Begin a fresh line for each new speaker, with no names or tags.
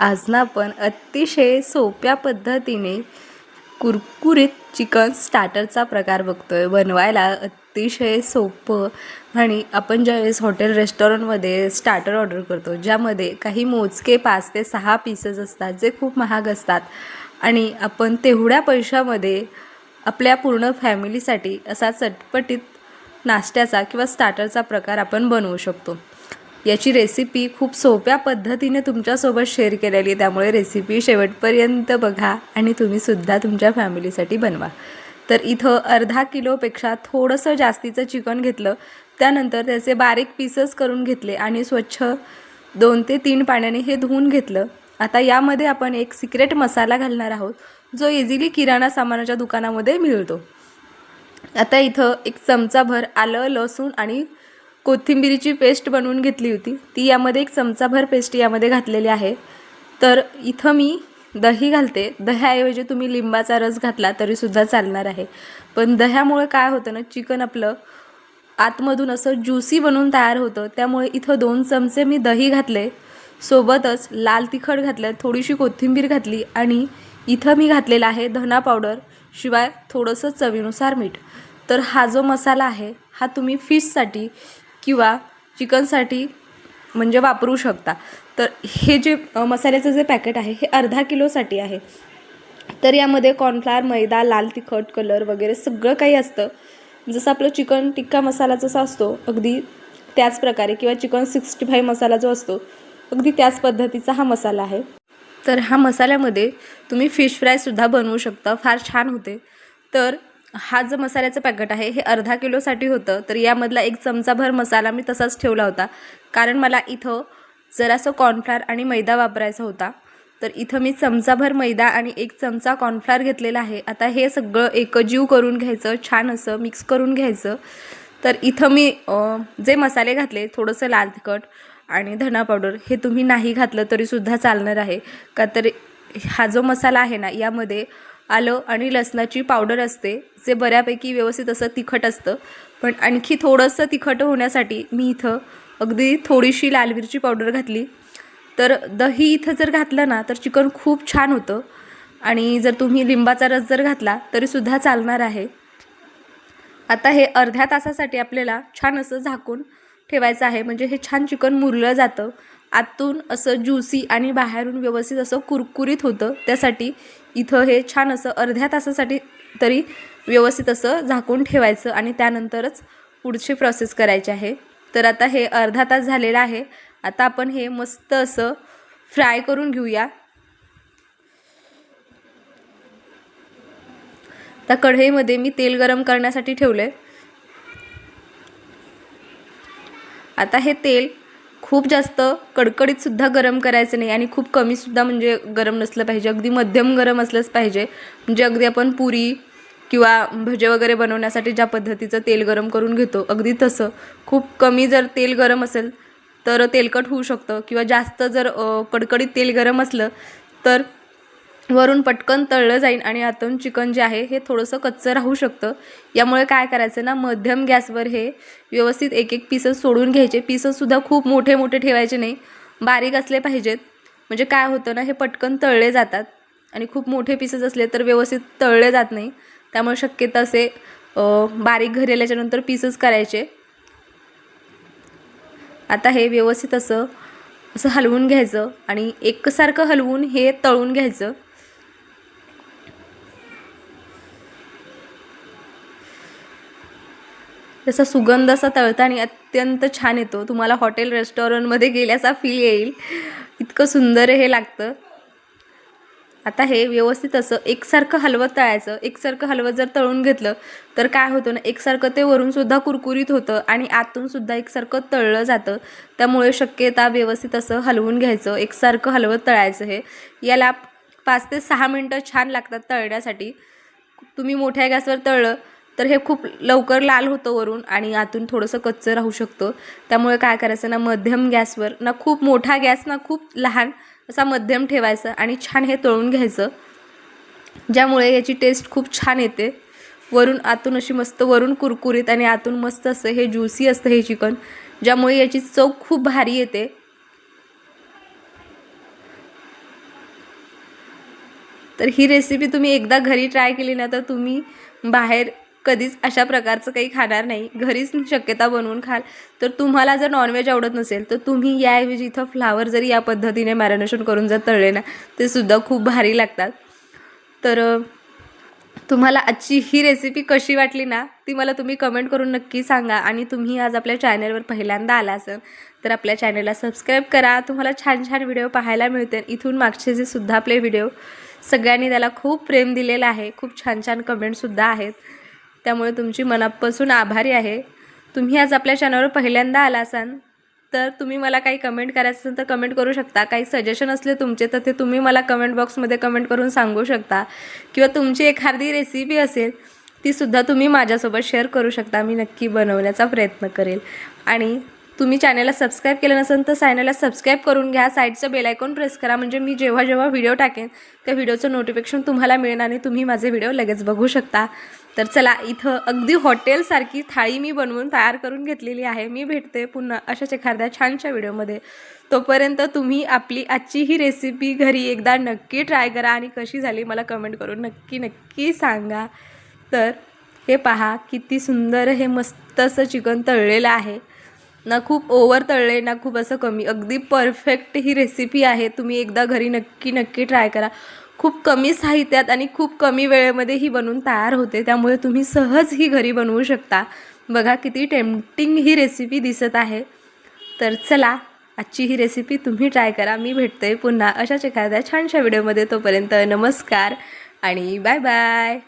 आज ना आपण अतिशय सोप्या पद्धतीने कुरकुरीत चिकन स्टार्टरचा प्रकार बघतो आहे बनवायला अतिशय सोपं आणि आपण ज्यावेळेस हॉटेल रेस्टॉरंटमध्ये स्टार्टर ऑर्डर करतो ज्यामध्ये काही मोजके पाच ते सहा पीसेस असतात जे खूप महाग असतात आणि आपण तेवढ्या पैशामध्ये आपल्या पूर्ण फॅमिलीसाठी असा चटपटीत नाश्त्याचा किंवा स्टार्टरचा प्रकार आपण बनवू शकतो. याची रेसिपी खूप सोप्या पद्धतीने तुमच्यासोबत शेअर केलेली आहे. त्यामुळे रेसिपी शेवटपर्यंत बघा आणि तुम्हीसुद्धा तुमच्या फॅमिलीसाठी बनवा. तर इथं अर्धा किलोपेक्षा थोडंसं जास्तीचं चिकन घेतलं. त्यानंतर त्याचे बारीक पीसेस करून घेतले आणि स्वच्छ दोन ते तीन पाण्याने हे धुवून घेतलं. आता यामध्ये आपण एक सिक्रेट मसाला घालणार आहोत जो इझिली किराणा सामानाच्या दुकानामध्ये मिळतो. आता इथं एक चमचाभर आलं लसूण आणि कोथिंबिरीची पेस्ट बनवून घेतली होती. ती यामध्ये एक चमचाभर पेस्ट यामध्ये घातलेली आहे. तर इथं मी दही घालते. दह्याऐवजी तुम्ही लिंबाचा रस घातला तरीसुद्धा चालणार आहे. पण दह्यामुळे काय होतं ना चिकन आपलं आतमधून असं ज्युसी बनून तयार होतं. त्यामुळे इथं दोन चमचे मी दही घातले. सोबतच लाल तिखट घातलं थोडीशी कोथिंबीर घातली आणि इथं मी घातलेला आहे धना पावडर शिवाय थोडंसं चवीनुसार मीठ. तर हा जो मसाला आहे हा तुम्ही फिशसाठी किंवा चिकनसाठी म्हणजे वापरू शकता. तर हे जे मसाल्याचं जे पॅकेट आहे हे अर्धा किलोसाठी आहे. तर यामध्ये कॉर्नफ्लावर मैदा लाल तिखट कलर वगैरे सगळं काही असतं. जसं आपलं चिकन टिक्का मसाला जसा असतो अगदी त्याच प्रकारे किंवा चिकन सिक्स्टी फाईव्ह मसाला जो असतो अगदी त्याच पद्धतीचा हा मसाला आहे. तर हा मसाल्यामध्ये तुम्ही फिश फ्रायसुद्धा बनवू शकता फार छान होते. तर हा जो मसाल्याचं पॅकेट आहे हे अर्धा किलोसाठी होतं तर यामधला एक चमचाभर मसाला मी तसाच ठेवला होता. कारण मला इथं जरासं कॉर्नफ्लार आणि मैदा वापरायचा होता. तर इथं मी चमचाभर मैदा आणि एक चमचा कॉर्नफ्लार घेतलेला आहे. आता हे सगळं एकजीव करून घ्यायचं छान असं मिक्स करून घ्यायचं. तर इथं मी जे मसाले घातले थोडंसं लाल तिखट आणि धना पावडर हे तुम्ही नाही घातलं तरीसुद्धा चालणार आहे. का तर हा जो मसाला आहे ना यामध्ये आलं आणि लसणाची पावडर असते जे बऱ्यापैकी व्यवस्थित असं तिखट असतं. पण आणखी थोडंसं तिखट होण्यासाठी मी इथं अगदी थोडीशी लाल मिरची पावडर घातली. तर दही इथं जर घातलं ना तर चिकन खूप छान होतं. आणि जर तुम्ही लिंबाचा रस जर घातला तरीसुद्धा चालणार आहे. आता हे अर्ध्या तासासाठी आपल्याला छान असं झाकून ठेवायचं आहे. म्हणजे हे छान चिकन मुरलं जातं. आतून असं ज्युसी आणि बाहेरून व्यवस्थित असं कुरकुरीत होतं. त्यासाठी इथं हे छान असं अर्ध्या तासासाठी तरी व्यवस्थित असं झाकून ठेवायचं आणि त्यानंतरच पुढची प्रोसेस करायची आहे. तर आता हे अर्धा तास झालेला आहे. आता आपण हे मस्त असं फ्राय करून घेऊया. त्या कढईमध्ये मी तेल गरम करण्यासाठी ठेवलं आहे आता हे तेल खूप जास्त कडकडीत सुद्धा गरम करायचं नाही आणि खूप कमी सुद्धा म्हणजे गरम नसलं पाहिजे. अगदी मध्यम गरम असलंच पाहिजे. म्हणजे अगदी आपण पुरी किंवा भजे वगैरे बनवण्यासाठी ज्या पद्धतीचं तेल गरम करून घेतो अगदी तसं. खूप कमी जर तेल गरम असेल तर तेलकट होऊ शकतं. किंवा जास्त जर कडकडीत तेल गरम असलं तर वरून पटकन तळलं जाईल आणि आतून चिकन जे आहे हे थोडंसं कच्चं राहू शकतं. यामुळे काय करायचं ना मध्यम गॅसवर हे व्यवस्थित एक एक पीसेस सोडून घ्यायचे. पीसेससुद्धा खूप मोठे मोठे ठेवायचे नाही. बारीक असले पाहिजेत. म्हणजे काय होतं ना हे पटकन तळले जातात. आणि खूप मोठे पीसेस असले तर व्यवस्थित तळले जात नाही. त्यामुळे शक्यतो असे बारीक घरी आल्याच्यानंतर पीसेस करायचे. आता हे व्यवस्थित असं असं हलवून घ्यायचं आणि एकसारखं हलवून हे तळून घ्यायचं. त्याचा सुगंध असा तळताना अत्यंत छान येतो. तुम्हाला हॉटेल रेस्टॉरंटमध्ये गेल्याचा फील येईल. इतकं सुंदर हे लागतं. आता हे व्यवस्थित असं एकसारखं हलवत तळायचं. एकसारखं हलवत जर तळून घेतलं तर काय होतं ना एकसारखं ते वरूनसुद्धा कुरकुरीत होतं आणि आतूनसुद्धा एकसारखं तळलं जातं. त्यामुळे शक्यता व्यवस्थित असं हलवून घ्यायचं. एकसारखं हलवत तळायचं हे. याला पाच ते सहा मिनटं छान लागतात तळण्यासाठी. तुम्ही मोठ्या गॅसवर तळलं तर हे खूप लवकर लाल होतं वरून आणि आतून थोडंसं कच्चं राहू शकतं. त्यामुळे काय करायचं ना मध्यम गॅसवर ना खूप मोठा गॅस ना खूप लहान असा मध्यम ठेवायचं आणि छान हे तळून घ्यायचं. ज्यामुळे याची टेस्ट खूप छान येते. वरून आतून अशी मस्त वरून कुरकुरीत आणि आतून मस्त असं हे ज्युसी असतं हे चिकन ज्यामुळे याची चव खूप भारी येते. तर ही रेसिपी तुम्ही एकदा घरी ट्राय केली ना तर तुम्ही बाहेर कधीच अशा प्रकारचं काही खाणार नाही. घरीच शक्यता बनवून खाल. तर तुम्हाला जर नॉनव्हेज आवडत नसेल तर तुम्ही याऐवजी इथं फ्लावर जरी या पद्धतीने मॅरिनेशन करून जर तळले ना ते सुद्धा खूप भारी लागतात. तर तुम्हाला आजची ही रेसिपी कशी वाटली ना ती मला तुम्ही कमेंट करून नक्की सांगा. आणि तुम्ही आज आपल्या चॅनलवर पहिल्यांदा आला असाल तर आपल्या चॅनलला सबस्क्राईब करा. तुम्हाला छान छान व्हिडिओ पाहायला मिळते. इथून मागचे जे सुद्धा आपले व्हिडिओ सगळ्यांनी त्याला खूप प्रेम दिलेलं आहे. खूप छान छान कमेंटसुद्धा आहेत. त्यामुळे तुमची मनापासून आभारी आहे. तुम्ही आज आपल्या चॅनलवर पहिल्यांदा आला असाल तर तुम्ही मला काही कमेंट करायचं असेल तर कमेंट करू शकता. काही सजेशन असले तुमचे तर ते तुम्ही मला कमेंट बॉक्समध्ये कमेंट करून सांगू शकता. किंवा तुमची एखादी रेसिपी असेल तीसुद्धा तुम्ही माझ्यासोबत शेअर करू शकता. मी नक्की बनवण्याचा प्रयत्न करेल. आणि तुम्ही चॅनलला सबस्क्राईब केलं नसेल तर चॅनलला सबस्क्राईब करून घ्या. साईडचं बेल आयकॉन प्रेस करा. म्हणजे मी जेव्हा जेव्हा व्हिडिओ टाकेन त्या व्हिडिओचं नोटिफिकेशन तुम्हाला मिळेल आणि तुम्ही माझे व्हिडिओ लगेच बघू शकता. तर चला इथं अगदी हॉटेलसारखी थाळी मी बनवून तयार करून घेतलेली आहे. मी भेटते पुन्हा अशाच एखाद्या छानशा व्हिडिओमध्ये. तोपर्यंत तुम्ही आपली आजची ही रेसिपी घरी एकदा नक्की ट्राय करा आणि कशी झाली मला कमेंट करून नक्की नक्की सांगा. तर हे पहा किती सुंदर हे मस्त असं चिकन तळलेलं आहे. ना खूप ओव्हर तळले ना खूप असं कमी. अगदी परफेक्ट ही रेसिपी आहे. तुम्ही एकदा घरी नक्की नक्की ट्राय करा. खूप कमी साहित्यात आणि खूप कमी वेळेमध्ये ही बनवून तयार होते. त्यामुळे तुम्ही सहज ही घरी बनवू शकता. बघा किती टेम्पटिंग ही रेसिपी दिसत आहे. तर चला आजची ही रेसिपी तुम्ही ट्राय करा. मी भेटते पुन्हा अशाच एखाद्या छानशा व्हिडिओमध्ये तोपर्यंत नमस्कार आणि बाय बाय